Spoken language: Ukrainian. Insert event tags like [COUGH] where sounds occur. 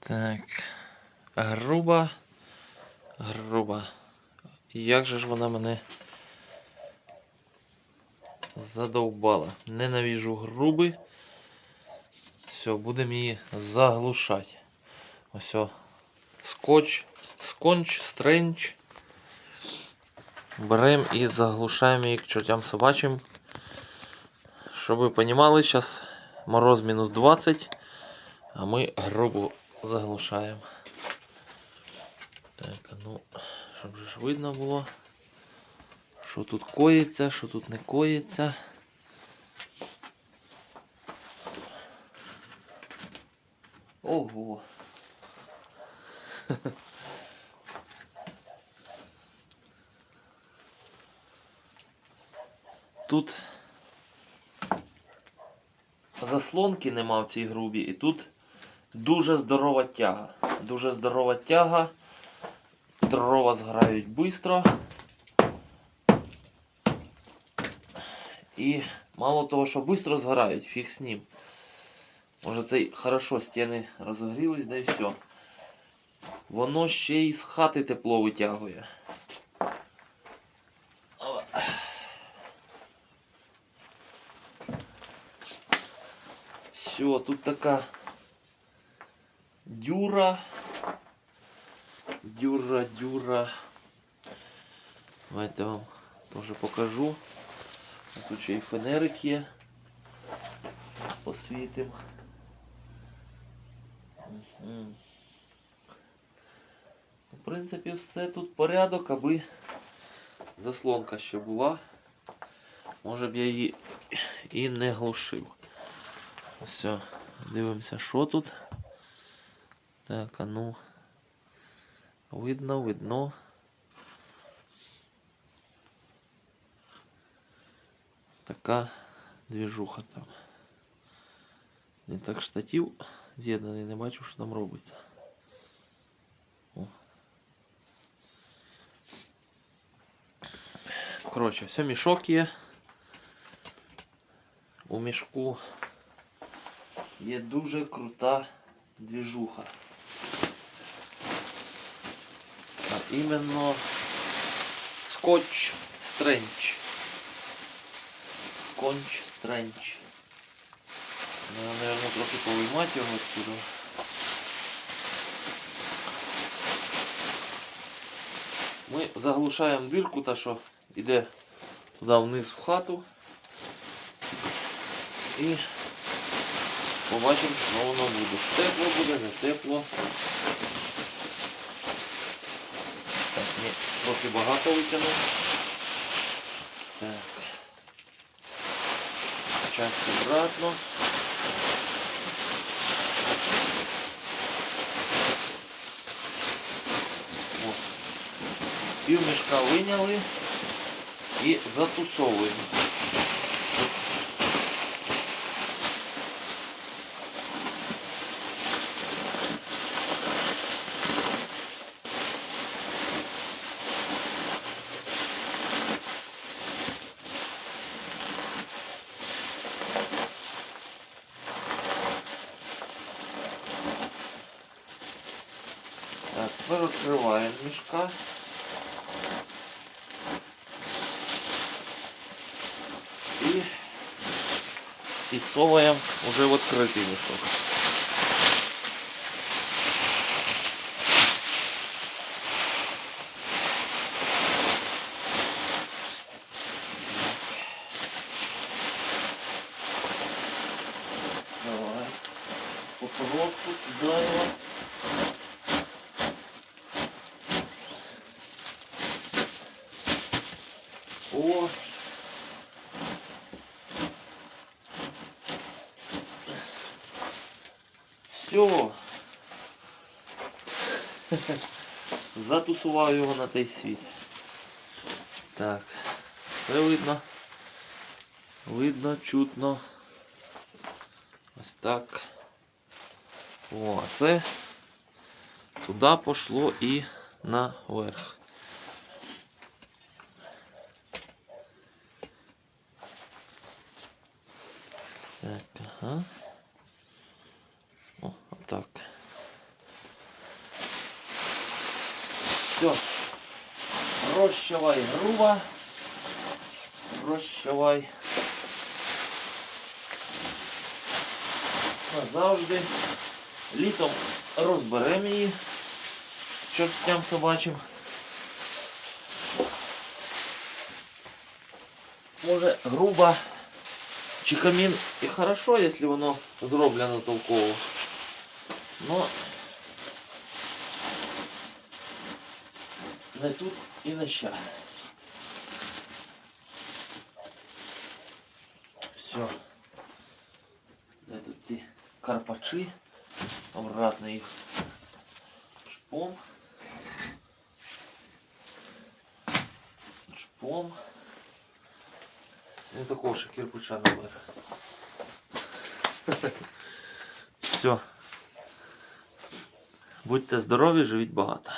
Так. Груба. Груба. Як же ж вона мене задовбала. Ненавіжу груби. Все, будемо її заглушати. Ось. о. Скотч, сконч, стренч. Беремо і заглушаємо її к чортям собачим. Щоб ви розуміли, зараз мороз мінус 20, а ми грубу заглушаємо. Так, ну, щоб ж видно було, що тут коїться, що тут не коїться. Ого. [LAUGHS] Тут заслонки нема в цій грубі, і тут дуже здорова тяга. Дуже здорова тяга. Дрова зграють швидко. І мало того, що швидко згорають, фіг з ним. Може це хорошо стіни розогрілись, да і все. Воно ще й з хати тепло витягує. Все, тут така дюра. Дюра, дюра. Давайте вам теж покажу. Тут ще й фенерик є. Посвітим. В принципі, все тут порядок, аби заслонка ще була. Може б я її і не глушив. Все, дивимося, що тут. Так, а ну. Видно, видно. Така двіжуха там. Не так штатив з'єднаний, не бачу, що там робиться. О. Коротше, все мішок є. У мішку є дуже крута двіжуха. Іменно скотч стренч. Скотч стренч. Надо, наверное, трохи повиймати його отсюда. Ми заглушаємо дирку, та що йде туди вниз в хату. І побачимо, що воно буде. Тепло буде, не тепло. Так, ні, трохи багато витягнув. Часть обратно. Пів мішка виняли і затусовуємо. тепер відкриваємо мішка. І підсовуємо вже в відкритий мішок. Давай. Покровку кидаємо. О. Все. [LAUGHS] Затусував його на той світ. Так. Все видно. Видно, чутно. Ось так. О, це туди пошло і наверх. Так, ага. О, отак. Все. Розчавай грубо. Розчавай. Назавжди. Літом розберемо її чортям собачим. Може грубо чи камін і хорошо, якщо воно зроблено толково. Но не тут і не щас. Все. Де тут ті карпачі? Обратно їх шпом. Шпом. Не такого ще кирпича наверх. Все. Будьте здорові, живіть багато.